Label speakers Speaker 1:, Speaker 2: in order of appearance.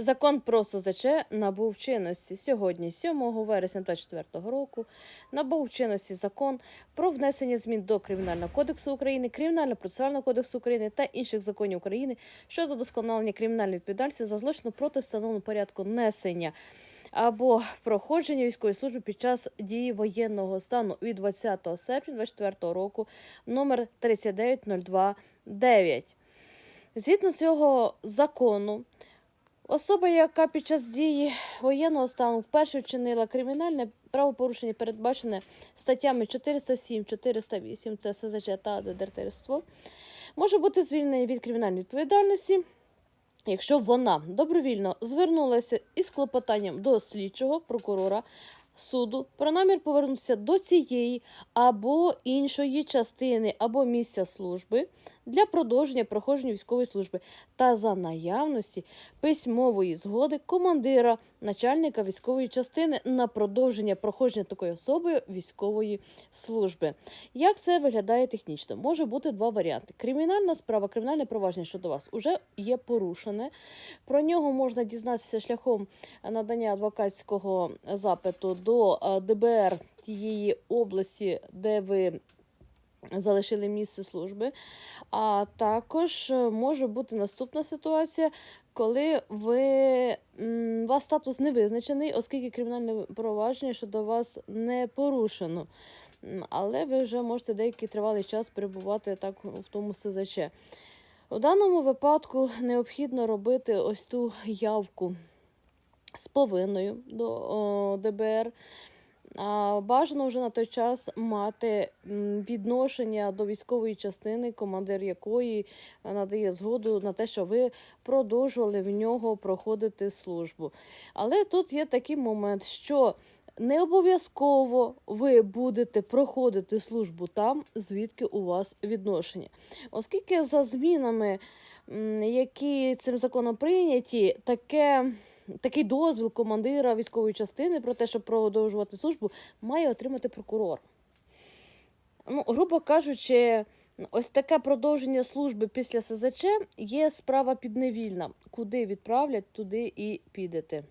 Speaker 1: Закон про СЗЧ набув чинності сьогодні, 7 вересня 2024 року. Набув чинності закон про внесення змін до Кримінального кодексу України, Кримінально-процесуального кодексу України та інших законів України щодо досконалення кримінальної відповідальності за злочин проти встановленого порядку несення або проходження військової служби під час дії воєнного стану від 20 серпня 2024 року номер 39029. Згідно цього закону, особа, яка під час дії воєнного стану вперше вчинила кримінальне правопорушення, передбачене статтями 407, 408, це СЗЧ та дезертирство, може бути звільнена від кримінальної відповідальності, якщо вона добровільно звернулася із клопотанням до слідчого прокурора суду про намір повернутися до цієї або іншої частини або місця служби для продовження проходження військової служби та за наявності письмової згоди командира начальника військової частини на продовження проходження такою особою військової служби. Як це виглядає технічно? Може бути два варіанти: кримінальна справа, кримінальне провадження щодо вас уже є порушене. Про нього можна дізнатися шляхом надання адвокатського запиту до е, ДБР тієї області, де ви залишили місце служби. А також е, може бути наступна ситуація, коли ви, м, вас статус не визначений, оскільки кримінальне провадження щодо вас не порушено. Але ви вже можете деякий тривалий час перебувати так в тому СЗЧ. У даному випадку необхідно робити ось ту явку з повинною до ДБР. А бажано вже на той час мати відношення до військової частини, командир якої е, надає згоду на те, що ви продовжували в нього проходити службу. Але тут є такий момент, що не обов'язково ви будете проходити службу там, звідки у вас відношення. Оскільки за змінами, які цим законом прийняті, таке. Такий дозвіл командира військової частини про те, щоб продовжувати службу, має отримати прокурор. Ну, грубо кажучи, ось таке продовження служби після СЗЧ є справа підневільна. Куди відправлять, туди і підете.